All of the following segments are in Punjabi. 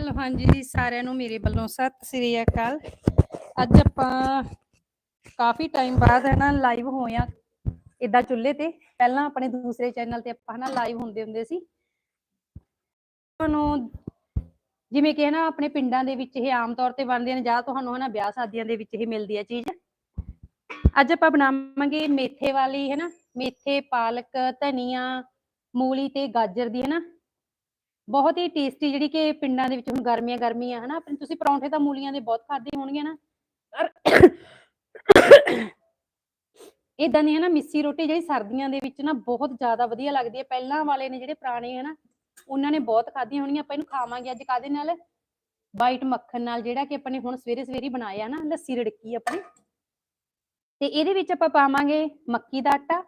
ਹੈਲੋ ਹਾਂਜੀ ਸਾਰਿਆਂ ਨੂੰ ਮੇਰੇ ਵੱਲੋਂ ਸਤਿ ਸ੍ਰੀ ਅਕਾਲ। ਅੱਜ ਆਪਾਂ ਕਾਫੀ ਟਾਈਮ ਬਾਅਦ ਹੈ ਨਾ ਲਾਈਵ ਹੋਏ ਇਦਾਂ ਚੁੱਲ੍ਹੇ ਤੇ। ਪਹਿਲਾਂ ਆਪਣੇ ਦੂਸਰੇ ਚੈਨਲ ਤੇ ਆਪਾਂ ਹਨਾ ਲਾਈਵ ਹੁੰਦੇ ਹੁੰਦੇ ਸੀ। ਤੁਹਾਨੂੰ ਜਿਵੇਂ ਕਿ ਹੈ ਨਾ ਆਪਣੇ ਪਿੰਡਾਂ ਦੇ ਵਿੱਚ ਇਹ ਆਮ ਤੌਰ ਤੇ ਬਣਦੀਆਂ ਨੇ ਜਾਂ ਤੁਹਾਨੂੰ ਹਨਾ ਵਿਆਹ ਸ਼ਾਦੀਆਂ ਦੇ ਵਿੱਚ ਇਹ ਮਿਲਦੀ ਹੈ ਚੀਜ਼। ਅੱਜ ਆਪਾਂ ਬਣਾਵਾਂਗੇ ਮੇਥੇ ਵਾਲੀ ਹੈ ਨਾ, ਮੇਥੇ, ਪਾਲਕ, ਧਨੀਆ, ਮੂਲੀ ਤੇ ਗਾਜਰ ਦੀ ਹੈ ਨਾ। ਬਹੁਤ ਹੀ ਟੇਸਟੀ ਜਿਹੜੀ ਕਿ ਪਿੰਡਾਂ ਦੇ ਵਿੱਚ ਹੁਣ ਗਰਮੀਆਂ ਗਰਮੀਆਂ, ਹਨਾ? ਆਪਣੇ ਤੁਸੀਂ ਪਰੌਂਠੇ ਤਾਂ ਮੂਲੀਆਂ ਦੇ ਬਹੁਤ ਖਾਦੇ ਹੋਣਗੇ ਨਾ ਇਦਾਂ ਦੀ ਹੈ ਮਿੱਸੀ ਰੋਟੀ ਜਿਹੜੀ ਸਰਦੀਆਂ ਦੇ ਵਿੱਚ ਨਾ ਬਹੁਤ ਜ਼ਿਆਦਾ ਵਧੀਆ ਲੱਗਦੀ ਹੈ। ਪਹਿਲਾਂ ਵਾਲੇ ਨੇ ਜਿਹੜੇ ਪੁਰਾਣੇ ਹੈ ਨਾ ਉਹਨਾਂ ਨੇ ਬਹੁਤ ਖਾਧੀਆਂ ਹੋਣਗੀਆਂ। ਆਪਾਂ ਇਹਨੂੰ ਖਾਵਾਂਗੇ ਅੱਜ ਕਾਦੇ ਨਾਲ? ਵਾਈਟ ਮੱਖਣ ਨਾਲ, ਜਿਹੜਾ ਕਿ ਆਪਾਂ ਨੇ ਹੁਣ ਸਵੇਰੇ ਸਵੇਰੇ ਬਣਾਇਆ ਨਾ ਲੱਸੀ ਰੜਕੀ ਆਪਣੀ। ਤੇ ਇਹਦੇ ਵਿੱਚ ਆਪਾਂ ਪਾਵਾਂਗੇ ਮੱਕੀ ਦਾ ਆਟਾ।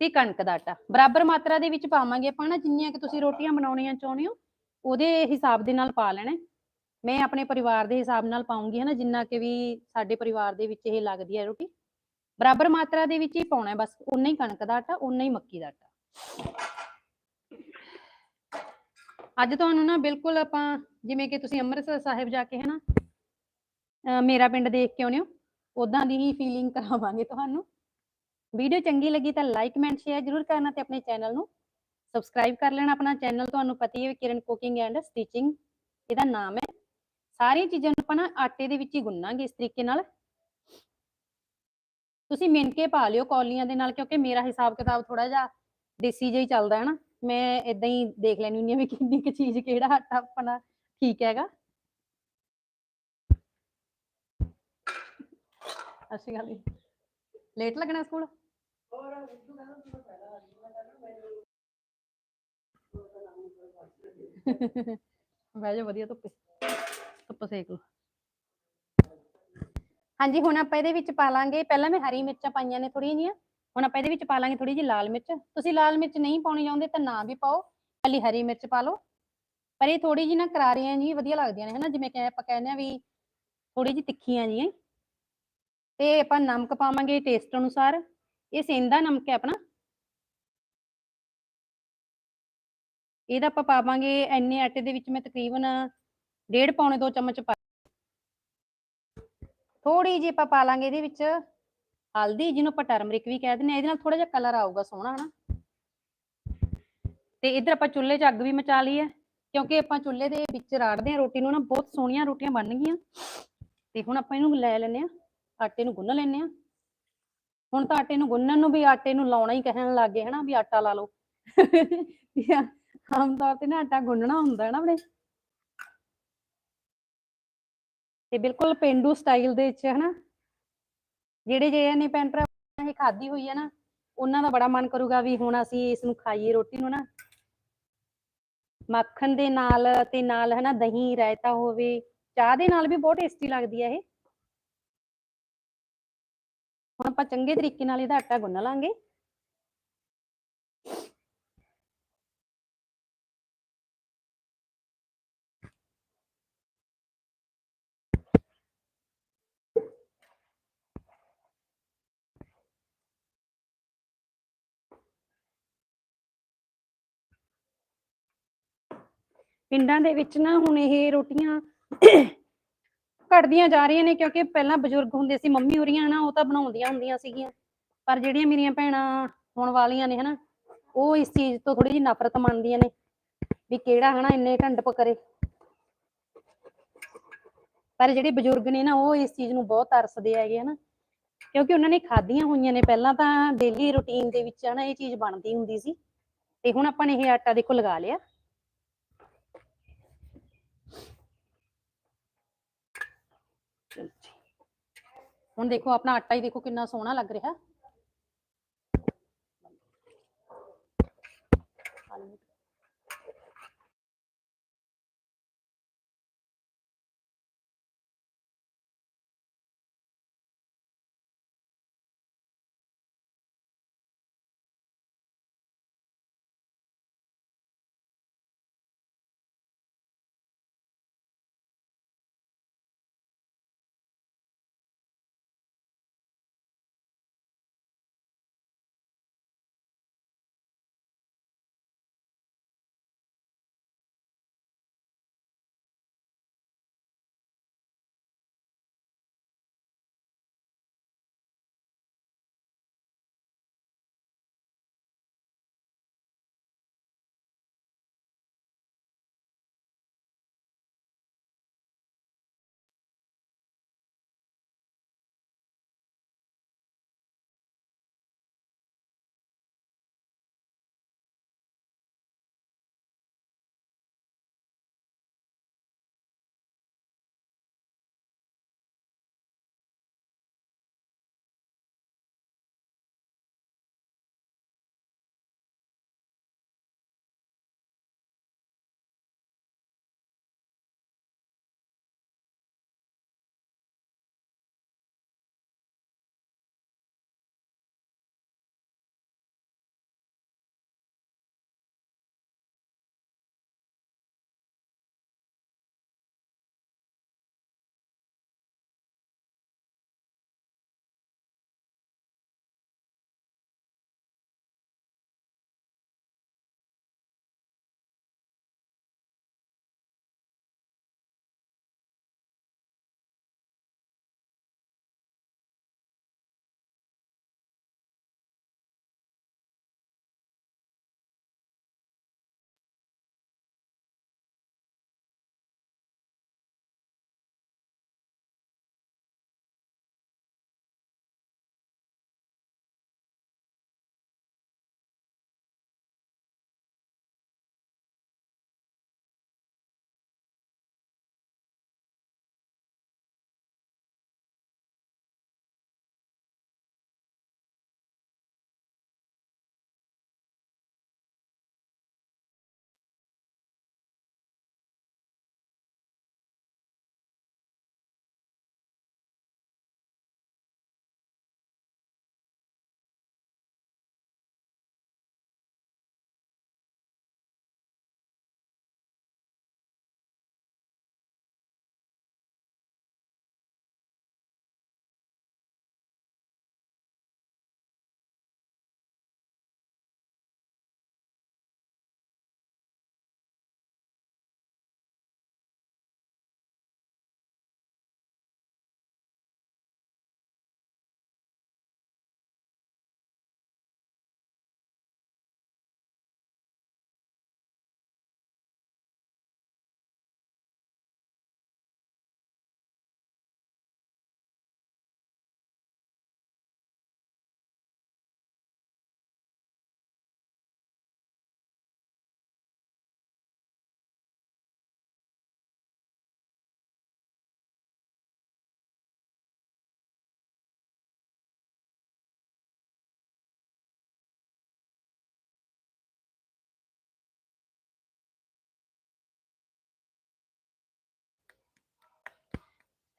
ਤੇ ਕਣਕ ਦਾ ਆਟਾ। ਬਰਾਬਰ ਮਾਤਰਾ ਦੇ ਵਿੱਚ ਪਾਵਾਂਗੇ ਆਪਾਂ ਨਾ, ਜਿੰਨੀਆਂ ਕਿ ਤੁਸੀਂ ਰੋਟੀਆਂ ਬਣਾਉਣੀਆਂ ਚਾਹੁੰਦੇ ਹੋ, ਉਹਦੇ ਹਿਸਾਬ ਦੇ ਨਾਲ ਪਾ ਲੈਣਾ। ਮੈਂ ਆਪਣੇ ਪਰਿਵਾਰ ਦੇ ਹਿਸਾਬ ਨਾਲ ਪਾਉਂਗੀ, ਹਨਾ, ਜਿੰਨਾ ਕਿ ਵੀ ਸਾਡੇ ਪਰਿਵਾਰ ਦੇ ਵਿੱਚ ਇਹ ਲੱਗਦੀ ਹੈ ਰੋਟੀ। ਬਰਾਬਰ ਮਾਤਰਾ ਦੇ ਵਿੱਚ ਹੀ ਪਾਉਣਾ ਬਸ ਉਨਾ ਹੀ ਕਣਕ ਦਾ ਆਟਾ ਉਨਾ ਹੀ ਮੱਕੀ ਦਾ ਆਟਾ। ਅੱਜ ਤੁਹਾਨੂੰ ਨਾ ਬਿਲਕੁਲ ਆਪਾਂ, ਜਿਵੇਂ ਕਿ ਤੁਸੀਂ ਅੰਮ੍ਰਿਤਸਰ ਸਾਹਿਬ ਜਾ ਕੇ, ਹਨਾ ਮੇਰਾ ਪਿੰਡ ਦੇਖ ਕੇ ਆਉਣੇ ਹੋ ਉਦਾਂ ਦੀ ਹੀ ਫੀਲਿੰਗ ਕਰਾਵਾਂਗੇ ਤੁਹਾਨੂੰ। ਵੀਡੀਓ ਚੰਗੀ ਲੱਗੀ ਤਾਂ ਲਾਈਕ ਕਮੈਂਟ ਸ਼ੇਅਰ ਜਰੂਰ ਕਰਨਾ ਤੇ ਆਪਣੇ ਚੈਨਲ ਨੂੰ ਸਬਸਕ੍ਰਾਈਬ ਕਰ ਲੈਣਾ। ਆਪਣਾ ਚੈਨਲ ਤੁਹਾਨੂੰ ਪਤਾ ਹੀ ਹੈ ਕਿਰਨ ਕੁਕਿੰਗ ਐਂਡ ਸਟਿਚਿੰਗ ਇਹਦਾ ਨਾਮ ਹੈ। ਸਾਰੀਆਂ ਚੀਜ਼ਾਂ ਨੂੰ ਆਪਾਂ ਆਟੇ ਦੇ ਵਿੱਚ ਹੀ ਗੁੰਨਾਂਗੇ ਇਸ ਤਰੀਕੇ ਨਾਲ। ਤੁਸੀਂ ਮਿਣ ਪਾ ਲਿਓ ਕੌਲੀਆਂ ਦੇ ਨਾਲ, ਕਿਉਂਕਿ ਮੇਰਾ ਹਿਸਾਬ ਕਿਤਾਬ ਥੋੜਾ ਜਿਹਾ ਦੇਸੀ ਜਿਹਾ ਹੀ ਚੱਲਦਾ ਹੈ ਨਾ। ਮੈਂ ਇਦਾਂ ਹੀ ਦੇਖ ਲੈਣੀ ਹੁੰਦੀ ਹਾਂ ਵੀ ਕਿੰਨੀ ਕੁ ਚੀਜ਼ ਕਿਹੜਾ ਆਟਾ ਆਪਣਾ ਠੀਕ ਹੈਗਾ। ਅੱਛੀ ਗੱਲ ਹੈ ਲੇਟ ਲੱਗਣਾ ਸਕੂਲ? ਬਹਿ ਜਾ ਵਧੀਆ ਧੁੱਪੇ ਧੁੱਪ ਸੇਕ ਲਓ ਹਾਂਜੀ, ਹੁਣ ਆਪਾਂ ਇਹਦੇ ਵਿੱਚ ਪਾ ਲਾਂਗੇ। ਪਹਿਲਾਂ ਮੈਂ ਹਰੀ ਮਿਰਚਾਂ ਪਾਈਆਂ ਨੇ ਥੋੜੀਆਂ ਜੀਆਂ ਹੁਣ ਆਪਾਂ ਇਹਦੇ ਵਿੱਚ ਪਾ ਲਾਂਗੇ ਥੋੜੀ ਜਿਹੀ ਲਾਲ ਮਿਰਚ। ਤੁਸੀਂ ਲਾਲ ਮਿਰਚ ਨਹੀਂ ਪਾਉਣੀ ਚਾਹੁੰਦੇ ਤਾਂ ਨਾ ਵੀ ਪਾਓ। ਖਾਲੀ ਹਰੀ ਮਿਰਚ ਪਾ ਲਓ। ਪਰ ਇਹ ਥੋੜੀ ਜਿਹੀ ਨਾ ਕਰਾਰੀਆਂ ਜੀ ਵਧੀਆ ਲੱਗਦੀਆਂ ਨੇ, ਹਨਾ? ਜਿਵੇਂ ਕਿ ਆਪਾਂ ਕਹਿੰਦੇ ਆ ਵੀ ਥੋੜੀ ਜਿਹੀ ਤਿੱਖੀਆਂ ਜੀ ਤੇ ਆਪਾਂ ਨਮਕ ਪਾਵਾਂਗੇ ਟੇਸਟ ਅਨੁਸਾਰ। ਇਹ ਸੇਂਦਾ ਨਮਕ ਹੈ ਆਪਣਾ। ਇਹਦਾ ਆਪਾਂ ਪਾਵਾਂਗੇ ਐਨੇ ਆਟੇ ਦੇ ਵਿੱਚ ਮੈਂ ਤਕਰੀਬਨ ਡੇਢ ਪੌਣੇ 2 ਚਮਚ ਪਾ ਥੋੜੀ ਜਿਹੀ ਆਪਾਂ ਪਾ ਲਾਂਗੇ ਇਹਦੇ ਵਿੱਚ ਹਲਦੀ, ਜਿਹਨੂੰ ਆਪਾਂ ਟਰਮਰਿਕ ਵੀ ਕਹਿ ਦਿੰਦੇ ਆ ਇਹਦੇ ਨਾਲ ਥੋੜਾ ਜਿਹਾ ਕਲਰ ਆਊਗਾ ਸੋਹਣਾ, ਹਨਾ। ਤੇ ਇੱਧਰ ਆਪਾਂ ਚੁੱਲ੍ਹੇ 'ਚ ਅੱਗ ਵੀ ਮਚਾ ਲਈ ਹੈ, ਕਿਉਂਕਿ ਆਪਾਂ ਚੁੱਲ੍ਹੇ ਦੇ ਵਿੱਚ ਰਾੜਦੇ ਆ ਰੋਟੀ ਨੂੰ ਨਾ, ਬਹੁਤ ਸੋਹਣੀਆਂ ਰੋਟੀਆਂ ਬਣ ਗਈਆਂ ਤੇ ਹੁਣ ਆਪਾਂ ਇਹਨੂੰ ਲੈ ਲੈਨੇ ਆ ਆਟੇ ਨੂੰ ਗੁੰਨ ਲੈਨੇ ਆ ਹੁਣ ਤਾਂ ਆਟੇ ਨੂੰ ਗੁੰਨਣ ਨੂੰ ਵੀ ਆਟੇ ਨੂੰ ਲਾਉਣਾ ਹੀ ਕਹਿਣ ਲੱਗੇ ਹਨਾ ਵੀ ਆਟਾ ਲਾ ਲਓ। ਆਮ ਤੌਰ ਤੇ ਨਾ ਆਟਾ ਗੁੰਨਣਾ ਹੁੰਦਾ ਹੈ ਨਾ ਆਪਣੇ। ਤੇ ਬਿਲਕੁਲ ਪਿੰਡੂ ਸਟਾਈਲ ਦੇ ਵਿੱਚ ਹਨਾ। ਜਿਹੜੇ ਜਿਹੜੇ ਨੇ ਭੈਣ ਭਰਾ ਇਹ ਖਾਧੀ ਹੋਈ ਹੈ ਨਾ, ਉਹਨਾਂ ਦਾ ਬੜਾ ਮਨ ਕਰੂਗਾ ਵੀ ਹੁਣ ਅਸੀਂ ਇਸ ਨੂੰ ਖਾਈਏ ਰੋਟੀ ਨੂੰ ਨਾ। ਮੱਖਣ ਦੇ ਨਾਲ ਤੇ ਨਾਲ ਹਨਾ ਦਹੀਂ, ਰਾਇਤਾ ਹੋਵੇ, ਚਾਹ ਦੇ ਨਾਲ ਵੀ ਬਹੁਤ ਟੇਸਟੀ ਲੱਗਦੀ ਹੈ ਇਹ। ਹੁਣ ਆਪਾਂ ਚੰਗੇ ਤਰੀਕੇ ਨਾਲ ਇਹਦਾ ਆਟਾ ਗੁੰਨ ਲਾਂਗੇ। ਪਿੰਡਾਂ ਦੇ ਵਿੱਚ ਨਾ ਹੁਣ ਇਹ ਰੋਟੀਆਂ ਘਟਦੀਆਂ ਜਾ ਰਹੀਆਂ ਨੇ ਕਿਉਂਕਿ ਪਹਿਲਾਂ ਬਜ਼ੁਰਗ ਹੁੰਦੇ ਸੀ, ਮੰਮੀ ਹੋਰੀਆਂ ਨਾ ਉਹ ਤਾਂ ਬਣਾਉਂਦੀਆਂ ਹੁੰਦੀਆਂ ਸੀਗੀਆਂ। ਪਰ ਜਿਹੜੀਆਂ ਮੇਰੀਆਂ ਭੈਣਾਂ ਹੋਣ ਵਾਲੀਆਂ ਨੇ ਹਨਾ, ਉਹ ਇਸ ਚੀਜ਼ ਤੋਂ ਥੋੜੀ ਜਿਹੀ ਨਫ਼ਰਤ ਮੰਨਦੀਆਂ ਨੇ ਵੀ ਕਿਹੜਾ ਹਨਾ ਇੰਨੇ ਘੰਟੇ ਪਕਰੇ ਪਰ ਜਿਹੜੇ ਬਜ਼ੁਰਗ ਨੇ ਨਾ, ਉਹ ਇਸ ਚੀਜ਼ ਨੂੰ ਬਹੁਤ ਤਰਸਦੇ ਹੈਗੇ ਹਨਾ ਕਿਉਂਕਿ ਉਹਨਾਂ ਨੇ ਖਾਧੀਆਂ ਹੋਈਆਂ ਨੇ, ਪਹਿਲਾਂ ਤਾਂ ਡੇਲੀ ਰੁਟੀਨ ਦੇ ਵਿੱਚ ਹਨਾ ਇਹ ਚੀਜ਼ ਬਣਦੀ ਹੁੰਦੀ ਸੀ। ਤੇ ਹੁਣ ਆਪਾਂ ਨੇ ਇਹ ਆਟਾ ਦੇਖੋ ਲਗਾ ਲਿਆ। ਹੁਣ ਦੇਖੋ ਆਪਣਾ ਆਟਾ ਹੀ ਦੇਖੋ ਕਿੰਨਾ ਸੋਹਣਾ ਲੱਗ ਰਿਹਾ।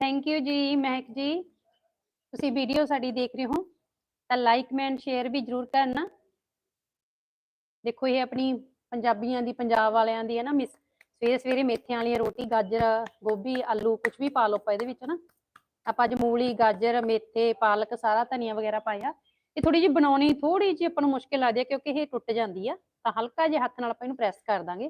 ਥੈਂਕ ਯੂ ਜੀ, ਮਹਿਕ ਜੀ। ਤੁਸੀਂ ਵੀਡੀਓ ਸਾਡੀ ਦੇਖ ਰਹੇ ਹੋ, ਤਾਂ ਲਾਈਕ ਕਮੈਂਟ ਸ਼ੇਅਰ ਵੀ ਜਰੂਰ ਕਰਨਾ। ਦੇਖੋ ਇਹ ਆਪਣੀ ਪੰਜਾਬੀਆਂ ਦੀ, ਪੰਜਾਬ ਵਾਲਿਆਂ ਦੀ ਹੈ ਨਾ ਮਿਸ। ਸਵੇਰੇ ਸਵੇਰੇ ਮੇਥਿਆਂ ਵਾਲੀਆਂ ਰੋਟੀ, ਗਾਜਰ, ਗੋਭੀ, ਆਲੂ ਕੁਝ ਵੀ ਪਾ ਲਓ ਆਪਾਂ ਇਹਦੇ ਵਿੱਚ ਨਾ। ਆਪਾਂ ਅੱਜ ਮੂਲੀ, ਗਾਜਰ, ਮੇਥੇ, ਪਾਲਕ, ਸਾਰਾ ਧਨੀਆ ਵਗੈਰਾ ਪਾਇਆ। ਇਹ ਥੋੜੀ ਜਿਹੀ ਬਣਾਉਣੀ ਥੋੜੀ ਜਿਹੀ ਆਪਾਂ ਨੂੰ ਮੁਸ਼ਕਿਲ ਲੱਗਦੀ ਹੈ ਕਿਉਂਕਿ ਇਹ ਟੁੱਟ ਜਾਂਦੀ ਆ। ਤਾਂ ਹਲਕਾ ਜਿਹਾ ਹੱਥ ਨਾਲ ਆਪਾਂ ਇਹਨੂੰ ਪ੍ਰੈਸ ਕਰ ਦਾਂਗੇ।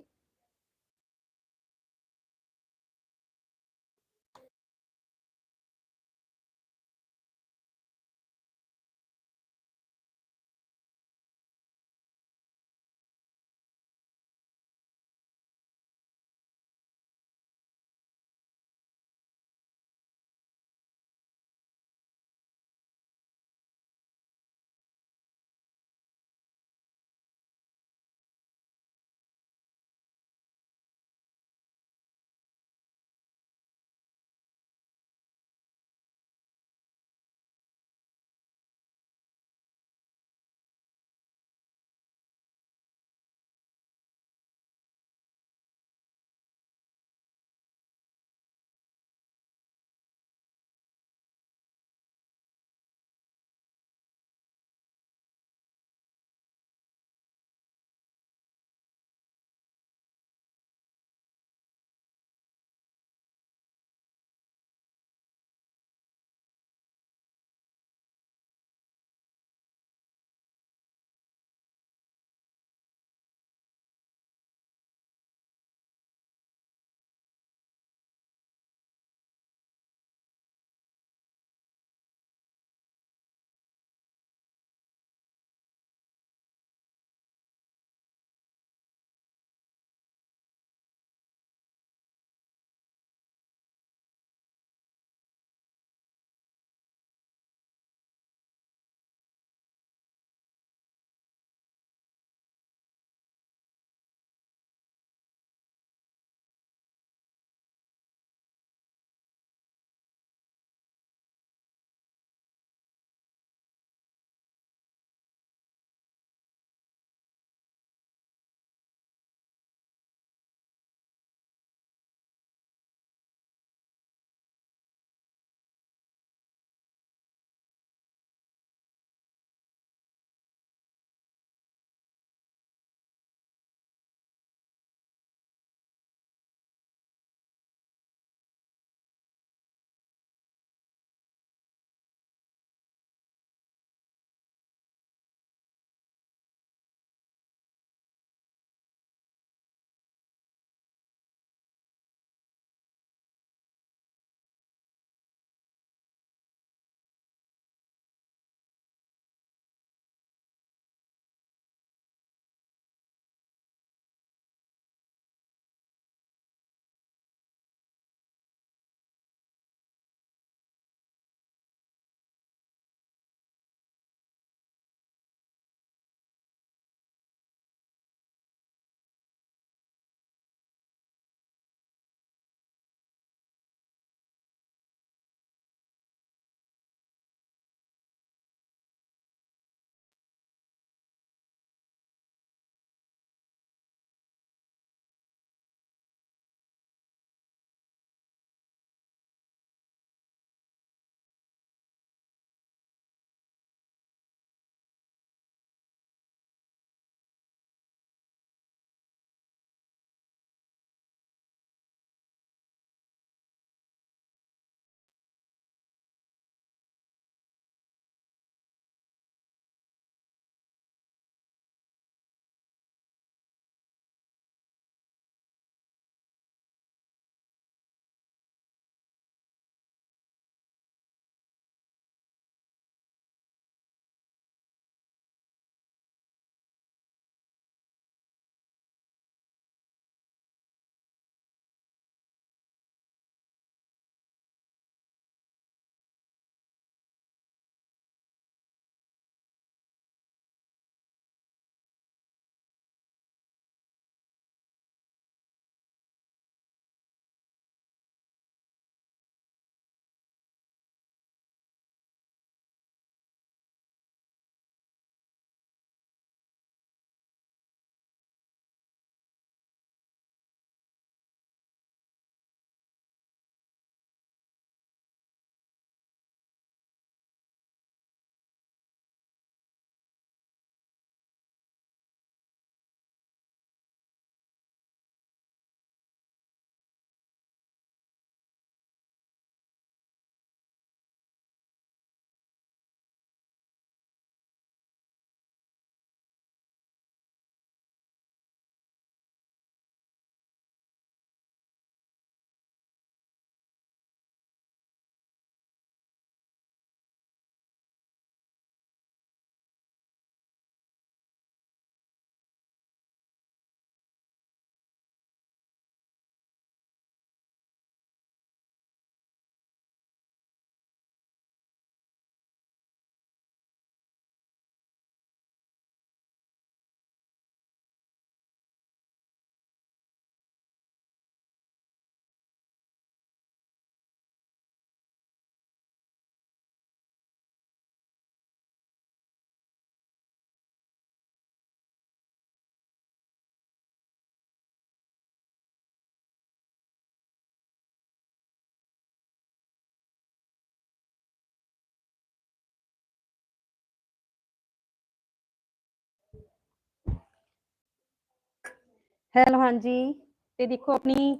ਹੈਲੋ, ਹਾਂਜੀ। ਤੇ ਦੇਖੋ ਆਪਣੀ,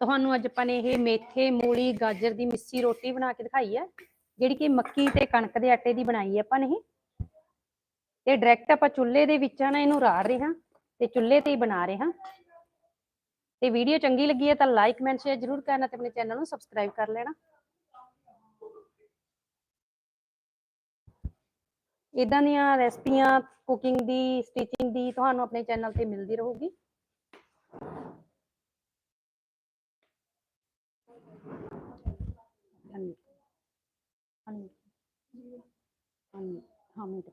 ਤੁਹਾਨੂੰ ਅੱਜ ਆਪਾਂ ਨੇ ਇਹ ਮੇਥੇ, ਮੂਲੀ, ਗਾਜਰ ਦੀ ਮਿੱਸੀ ਰੋਟੀ ਬਣਾ ਕੇ ਦਿਖਾਈ ਹੈ, ਜਿਹੜੀ ਕਿ ਮੱਕੀ ਤੇ ਕਣਕ ਦੇ ਆਟੇ ਦੀ ਬਣਾਈ ਹੈ ਆਪਾਂ ਨੇ ਇਹ। ਤੇ ਡਾਇਰੈਕਟ ਆਪਾਂ ਚੁੱਲ੍ਹੇ ਦੇ ਵਿੱਚ ਨਾ ਇਹਨੂੰ ਰਾੜ ਰਹੇ ਹਾਂ ਤੇ ਚੁੱਲ੍ਹੇ ਤੇ ਹੀ ਬਣਾ ਰਹੇ ਹਾਂ। ਤੇ ਵੀਡੀਓ ਚੰਗੀ ਲੱਗੀ ਹੈ ਤਾਂ ਲਾਈਕ ਕਮੈਂਟ ਸ਼ੇਅਰ ਜ਼ਰੂਰ ਕਰਨਾ ਤੇ ਆਪਣੇ ਚੈਨਲ ਨੂੰ ਸਬਸਕ੍ਰਾਈਬ ਕਰ ਲੈਣਾ। ਇਦਾਂ ਦੀਆਂ ਰੈਸਪੀਆਂ ਕੁਕਿੰਗ ਦੀ ਸਟਿਚਿੰਗ ਦੀ ਤੁਹਾਨੂੰ ਆਪਣੇ ਚੈਨਲ ਤੇ ਮਿਲਦੀ ਰਹੂਗੀ। ਹਾਂਜੀ ਹਾਂਜੀ ਹਾਂਜੀ ਹਾਂ ਮਿੰਟ